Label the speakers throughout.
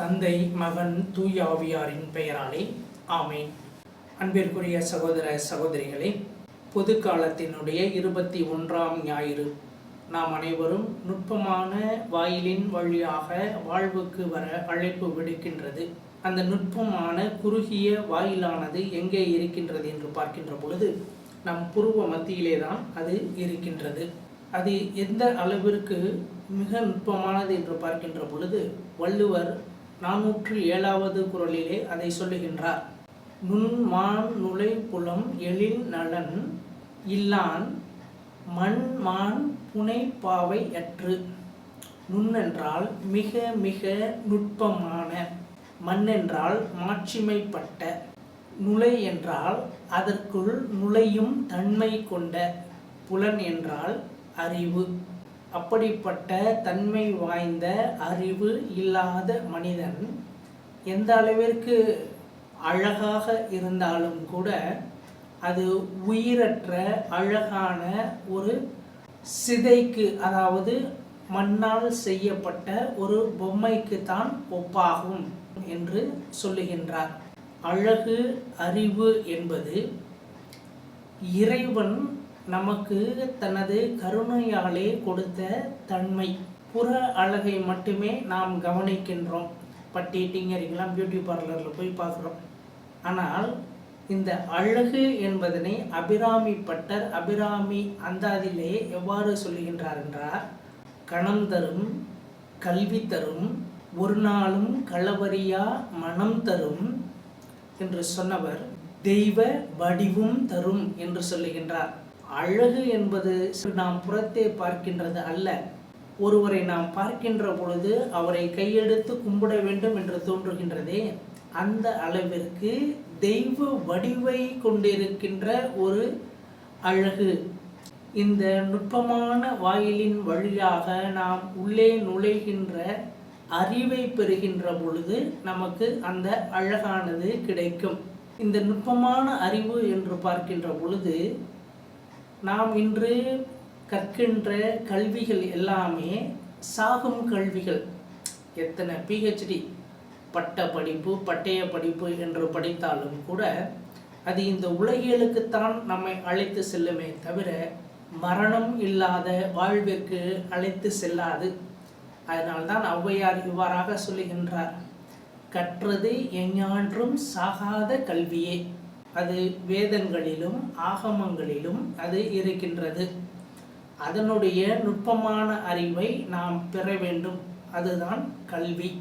Speaker 1: தந்தை மகன் தூயாவியாரின் பெயராலே ஆமேன். அன்பிற்குரிய சகோதர சகோதரிகளே பொது காலத்தினுடைய இருபத்தி ஒன்றாம் ஞாயிறு. நாம் அனைவரும் நுட்பமான வாயிலின் வழியாக வாழ்வுக்கு வர அழைப்பு விடுக்கின்றது. அந்த நுட்பமான குறுகிய வாயிலானது எங்கே இருக்கின்றது என்று பார்க்கின்ற பொழுது நம் புருவ மத்தியிலே தான் அது இருக்கின்றது. அது எந்த அளவிற்கு மிக நுட்பமானது என்று பார்க்கின்ற பொழுது வள்ளுவர் நானூற்று ஏழாவது குரலிலே அதை சொல்லுகின்றார். நுண்மான் நுழை புலம் எழில் நலன் இல்லான் மண் மான் புனை பாவை அற்று. நுண்ணென்றால் மிக மிக நுட்பமான மண்ணென்றால் மாட்சிமைப்பட்ட நுழை என்றால் அதற்குள் நுழையும் தன்மை கொண்ட புலன் என்றால் அறிவு. அப்படிப்பட்ட தன்மை வாய்ந்த அறிவு இல்லாத மனிதன் எந்த அளவிற்கு அழகாக இருந்தாலும் கூட அது உயிரற்ற அழகான ஒரு சிதைக்கு அதாவது மண்ணால் செய்யப்பட்ட ஒரு பொம்மைக்கு தான் ஒப்பாகும் என்று சொல்லுகின்றார். அழகு அறிவு என்பது இறைவன் நமக்கு தனது கருணையாலே கொடுத்த தன்மை. புற அழகை மட்டுமே நாம் கவனிக்கின்றோம். பட்டி டிங்கரிங்கெல்லாம் பியூட்டி பார்லரில் போய் பார்க்குறோம். ஆனால் இந்த அழகு என்பதனை அபிராமி பட்டர் அபிராமி அந்தாதிலே எவ்வாறு சொல்லுகின்றார் என்றார்? கணம் தரும் கல்வி தரும் ஒரு நாளும் களவரியா மனம் தரும் என்று சொன்னவர் தெய்வ வடிவும் தரும் என்று சொல்லுகின்றார். அழகு என்பது நாம் புறத்தே பார்க்கின்றது அல்ல. ஒருவரை நாம் பார்க்கின்ற பொழுது அவரை கையெடுத்து கும்பிட வேண்டும் என்று தோன்றுகின்றதே. அந்த அளவிற்கு தெய்வ வடிவை கொண்டிருக்கின்ற ஒரு அழகு. இந்த நுட்பமான வாயிலின் வழியாக நாம் உள்ளே நுழைகின்ற அறிவை பெறுகின்ற பொழுது நமக்கு அந்த அழகானது கிடைக்கும். இந்த நுட்பமான அறிவு என்று பார்க்கின்ற பொழுது நாம் இன்று கற்கின்ற கல்விகள் எல்லாமே சாகும் கல்விகள். எத்தனை பிஹெச்டி பட்ட படிப்பு பட்டய படிப்பு என்று படித்தாலும் கூட அது இந்த உலகியலுக்குத்தான் நம்மை அழைத்து செல்லுமே தவிர மரணம் இல்லாத வாழ்விற்கு அழைத்து செல்லாது. அதனால்தான் ஔவையார் இவ்வாறாக சொல்லுகின்றார். கற்றது எஞ்ஞான்றும் சாகாத கல்வியே. அது வேதங்களிலும் ஆகமங்களிலும் அது இருக்கின்றது. அதனுடைய நுட்பமான அறிவை நாம் பெற வேண்டும். அதுதான் கல்வி.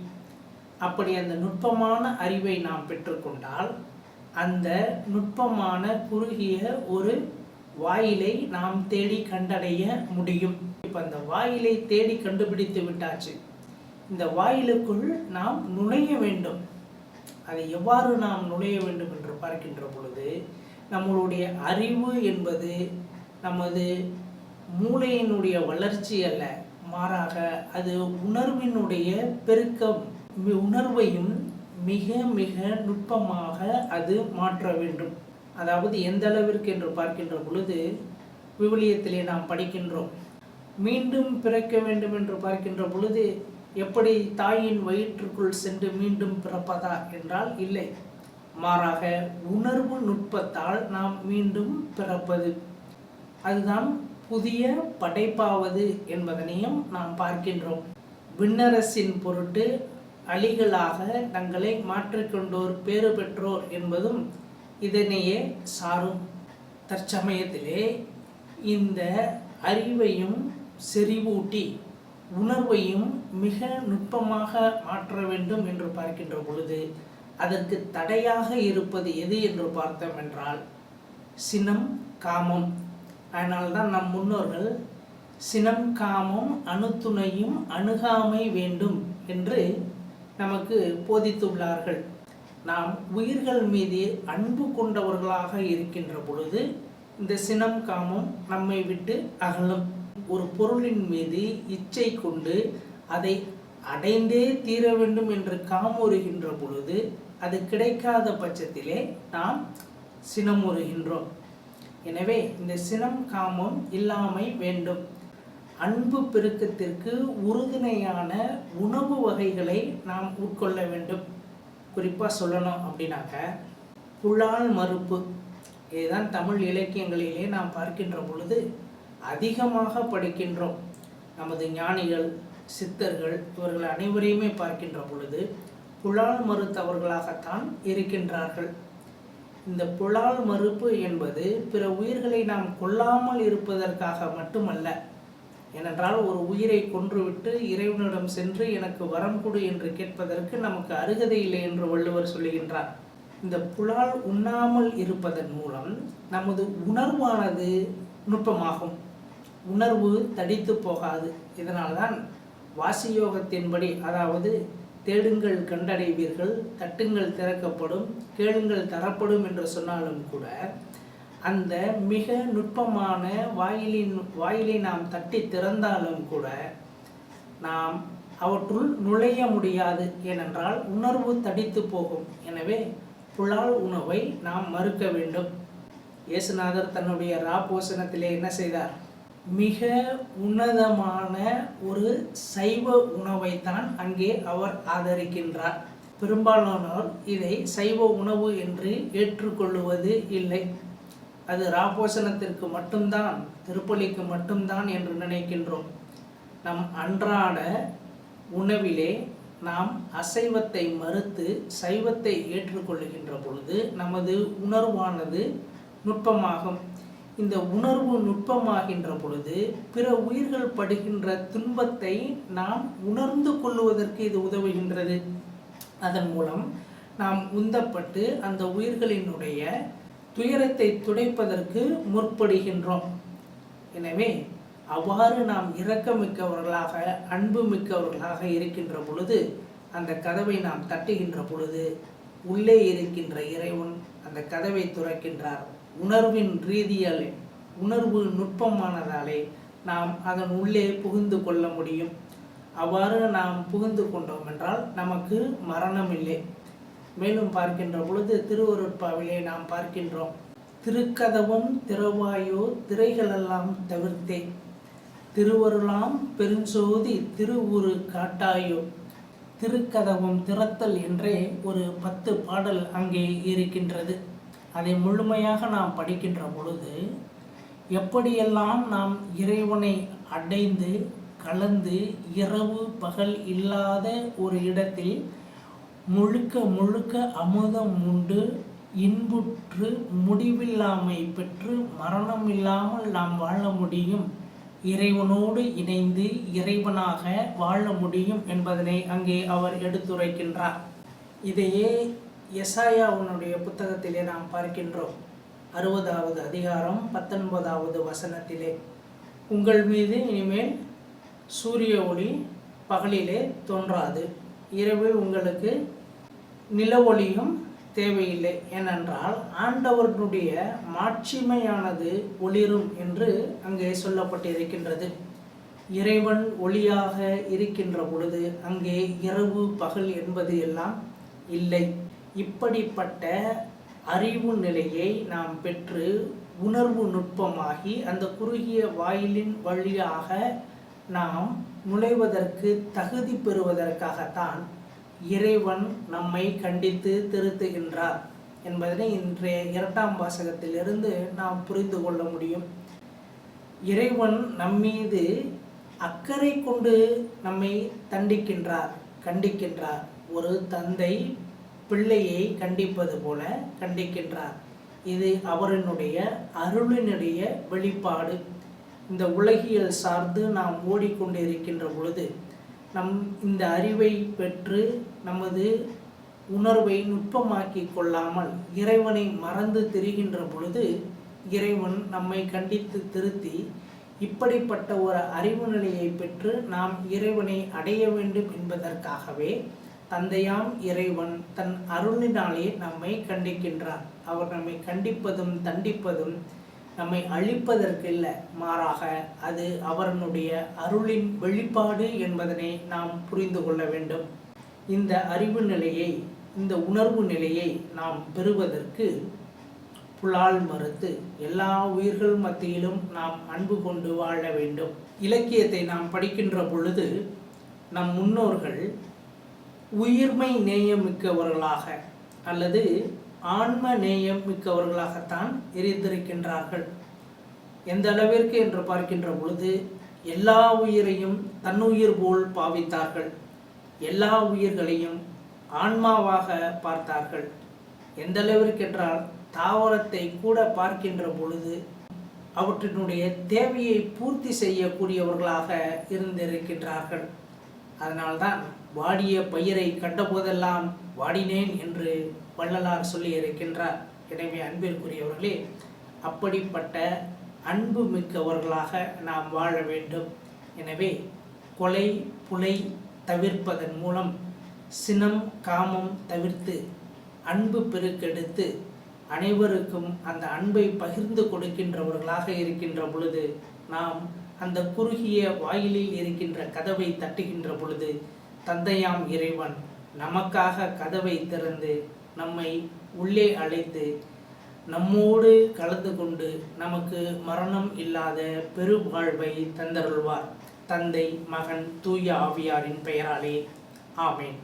Speaker 1: அப்படி அந்த நுட்பமான அறிவை நாம் பெற்றுக்கொண்டால் அந்த நுட்பமான குறுகிய ஒரு வாயிலை நாம் தேடி கண்டடைய முடியும். இப்போ அந்த வாயிலை தேடி கண்டுபிடித்து விட்டாச்சு. இந்த வாயிலுக்குள் நாம் நுழைய வேண்டும். அதை எவ்வாறு நாம் நுழைய வேண்டும் என்று பார்க்கின்ற பொழுது நம்மளுடைய அறிவு என்பது நமது மூளையினுடைய வளர்ச்சி அல்ல மாறாக அது உணர்வினுடைய பெருக்கம் உணர்வையும் மிக மிக நுட்பமாக அது மாற்ற வேண்டும். அதாவது எந்த அளவிற்கு என்று பார்க்கின்ற பொழுது விவிலியத்திலே நாம் படிக்கின்றோம். மீண்டும் பிறக்க வேண்டும் என்று பார்க்கின்ற பொழுது எப்படி தாயின் வயிற்றுக்குள் சென்று மீண்டும் பிறப்பதா என்றால் இல்லை. மாறாக உணர்வு நுட்பத்தால் நாம் மீண்டும் பிறப்பது. அதுதான் புதிய படைப்பாவது என்பதனையும் நாம் பார்க்கின்றோம். விண்ணரசின் பொருட்டு அலிகளாக தங்களை மாற்றிக்கொண்டோர் பேறு பெற்றோர் என்பதும் இதனையே சாரும். தற்சமயத்திலே இந்த அறிவையும் செறிவூட்டி உணர்வையும் மிக நுட்பமாக மாற்ற வேண்டும் என்று பார்க்கின்ற பொழுது அதற்கு தடையாக இருப்பது எது என்று பார்த்தோம் என்றால் சினம் காமம். அதனால்தான் நம் முன்னோர்கள் சினம் காமம் அணுத்துணையும் அணுகாமை வேண்டும் என்று நமக்கு போதித்துள்ளார்கள். நாம் உயிர்கள் மீது அன்பு கொண்டவர்களாக இருக்கின்ற பொழுது இந்த சினம் காமம் நம்மை விட்டு அகலும். ஒரு பொருளின் மீது இச்சை கொண்டு அதை அடைந்தே தீர வேண்டும் என்று காமுறுகின்ற பொழுது அது கிடைக்காத பட்சத்திலே நாம் சினமுறுகின்றோம். எனவே இந்த சினம் காமம் இல்லாமை வேண்டும். அன்பு பெருக்கத்திற்கு உறுதுணையான உணவு வகைகளை நாம் உட்கொள்ள வேண்டும். குறிப்பாக சொல்லணும் அப்படின்னாக்க புலால் மறுப்பு. இதுதான் தமிழ் இலக்கியங்களிலே நாம் பார்க்கின்ற பொழுது அதிகமாக படிக்கின்றோம். நமது ஞானிகள் சித்தர்கள் இவர்கள் அனைவரையுமே பார்க்கின்ற பொழுது புலால் மறுத்தவர்களாகத்தான் இருக்கின்றார்கள். இந்த புலால் மறுப்பு என்பது பிற உயிர்களை நாம் கொல்லாமல் இருப்பதற்காக மட்டுமல்ல ஏனென்றால் ஒரு உயிரை கொன்றுவிட்டு இறைவனிடம் சென்று எனக்கு வரம் கொடு என்று கேட்பதற்கு நமக்கு அருகதை இல்லை என்று வள்ளுவர் சொல்லுகின்றார். இந்த புலால் உண்ணாமல் இருப்பதன் மூலம் நமது உணர்வானது நுட்பமாகும். உணர்வு தடித்து போகாது. இதனால்தான் வாசியோகத்தின்படி அதாவது தேடுங்கள் கண்டடைவீர்கள் தட்டுங்கள் திறக்கப்படும் கேளுங்கள் தரப்படும் என்று சொன்னாலும் கூட அந்த மிக நுட்பமான வாயிலின் வாயிலை நாம் தட்டி திறந்தாலும் கூட நாம் அவற்றுள் நுழைய முடியாது. ஏனென்றால் உணர்வு தடித்து போகும். எனவே புலால் உணவை நாம் மறுக்க வேண்டும். இயேசுநாதர் தன்னுடைய ராபோசனத்திலே என்ன செய்தார்? மிக உன்னதமான ஒரு சைவ உணவை தான் அங்கே அவர் ஆதரிக்கின்றார். பெரும்பாலானோர் இதை சைவ உணவு என்று ஏற்றுக்கொள்ளுவது இல்லை. அது ராபோசனத்திற்கு மட்டும்தான் திருப்பலிக்கு மட்டும்தான் என்று நினைக்கின்றோம். நம் அன்றாட உணவிலே நாம் அசைவத்தை மறுத்து சைவத்தை ஏற்றுக்கொள்ளுகின்ற பொழுது நமது உணர்வானது நுட்பமாகும். இந்த உணர்வு நுட்பமாகின்ற பொழுது பிற உயிர்கள் படுகின்ற துன்பத்தை நாம் உணர்ந்து கொள்ளுவதற்கு இது உதவுகின்றது. அதன் மூலம் நாம் உந்தப்பட்டு அந்த உயிர்களினுடைய துயரத்தை துடைப்பதற்கு முற்படுகின்றோம். எனவே அவ்வாறு நாம் இரக்கமிக்கவர்களாக அன்பு மிக்கவர்களாக இருக்கின்ற பொழுது அந்த கதவை நாம் தட்டுகின்ற பொழுது உள்ளே இருக்கின்ற இறைவன் அந்த கதவை துறக்கின்றார். உணர்வின் ரீதியால் உணர்வு நுட்பமானதாலே நாம் அதன் உள்ளே புகுந்து கொள்ள முடியும். அவ்வாறு நாம் புகுந்து கொண்டோம் என்றால் நமக்கு மரணம் இல்லை மேலும் பார்க்கின்ற பொழுது திருவருட்பாவிலே நாம் பார்க்கின்றோம் திருக்கதவும் திறவாயோ திரைகளெல்லாம் தவிர்த்தே. திருவருளாம் பெருஞ்சோதி திருவுரு காட்டாயோ. திருக்கதவும் திறத்தல் என்றே ஒரு பத்து பாடல் அங்கே இருக்கின்றது. அதை முழுமையாக நாம் படிக்கின்ற பொழுது எப்படியெல்லாம் நாம் இறைவனை அடைந்து கலந்து இரவு பகல் இல்லாத ஒரு இடத்தில் முழுக்க முழுக்க அமுதம் உண்டு இன்புற்று முடிவில்லாமை பெற்று மரணம் இல்லாமல் நாம் வாழ முடியும் இறைவனோடு இணைந்து இறைவனாக வாழ முடியும் என்பதனை அங்கே அவர் எடுத்துரைக்கின்றார். இதையே எசாயா உன்னுடைய புத்தகத்திலே நாம் பார்க்கின்றோம். அறுபதாவது அதிகாரம் பத்தொன்பதாவது வசனத்திலே. உங்கள் மீது இனிமேல் சூரிய ஒளி பகலிலே தோன்றாது. இரவில் உங்களுக்கு நில ஒளியும் தேவையில்லை ஏனென்றால் ஆண்டவர்களுடைய மாட்சிமையானது ஒளிரும் என்று அங்கே சொல்லப்பட்டிருக்கின்றது. இறைவன் ஒளியாக இருக்கின்ற பொழுது அங்கே இரவு பகல் என்பது எல்லாம் இல்லை. இப்படிப்பட்ட அறிவு நிலையை நாம் பெற்று உணர்வு நுட்பமாகி அந்த குறுகிய வாயிலின் வழியாக நாம் நுழைவதற்கு தகுதி பெறுவதற்காகத்தான் இறைவன் நம்மை கண்டித்து திருத்துகின்றார் என்பதனை இன்றைய இரண்டாம் வாசகத்திலிருந்து நாம் புரிந்து கொள்ள முடியும். இறைவன் நம்மீது அக்கறை கொண்டு நம்மை தண்டிக்கின்றார் கண்டிக்கின்றார். ஒரு தந்தை பிள்ளையை கண்டிப்பது போல கண்டிக்கின்றார். இது அவரினுடைய அருளினுடைய வெளிப்பாடு. இந்த உலகியல் சார்ந்து நாம் ஓடிக்கொண்டிருக்கின்ற பொழுது நம் இந்த அறிவை பெற்று நமது உணர்வை நுட்பமாக்கி கொள்ளாமல் இறைவனை மறந்து திரிகின்ற பொழுது இறைவன் நம்மை கண்டித்து திருத்தி இப்படிப்பட்ட ஒரு அறிவு நிலையை பெற்று நாம் இறைவனை அடைய வேண்டும் என்பதற்காகவே தந்தையாம் இறைவன் தன் அருளினாலே நம்மை கண்டிக்கின்றார் அவர் நம்மை கண்டிப்பதும் தண்டிப்பதும் நம்மை அழிப்பதற்கு இல்லை மாறாக அது அவரனுடைய அருளின் வெளிப்பாடு என்பதனை நாம் புரிந்து கொள்ள வேண்டும். இந்த அறிவு நிலையை இந்த உணர்வு நிலையை நாம் பெறுவதற்கு புலால் மறுத்து எல்லா உயிர்கள் மத்தியிலும் நாம் அன்பு கொண்டு வாழ வேண்டும். இலக்கியத்தை நாம் படிக்கின்ற பொழுது நம் முன்னோர்கள் உயிர்மை நேயம் மிக்கவர்களாக அல்லது ஆன்ம நேயம் மிக்கவர்களாகத்தான் இருந்திருக்கின்றார்கள் எந்த அளவிற்கு என்று பார்க்கின்ற பொழுது எல்லா உயிரையும் தன்னுயிர் போல் பாவித்தார்கள். எல்லா உயிர்களையும் ஆன்மாவாக பார்த்தார்கள். எந்த அளவிற்கென்றால் தாவரத்தை கூட பார்க்கின்ற பொழுது அவற்றினுடைய தேவையை பூர்த்தி செய்யக்கூடியவர்களாக இருந்திருக்கின்றார்கள். அதனால்தான் வாடிய பயிரை கண்டபோதெல்லாம் வாடினேன் என்று வள்ளலார் சொல்லியிருக்கின்றார். எனவே அன்பிற்குரியவர்களே அப்படிப்பட்ட அன்பு மிக்கவர்களாக நாம் வாழ வேண்டும். எனவே கொலை புலை தவிர்ப்பதன் மூலம் சினம் காமம் தவிர்த்து அன்பு பெருக்கெடுத்து அனைவருக்கும் அந்த அன்பை பகிர்ந்து கொடுக்கின்றவர்களாக இருக்கின்ற பொழுது நாம் அந்த குறுகிய வாயிலில் இருக்கின்ற கதவை தட்டுகின்ற பொழுது தந்தையாம் இறைவன் நமக்காக கதவை திறந்து நம்மை உள்ளே அழைத்து நம்மோடு கலந்து கொண்டு நமக்கு மரணம் இல்லாத பெருவாழ்வை தந்தருள்வார். தந்தை மகன் தூய ஆவியாரின் பெயராலே. ஆமேன்.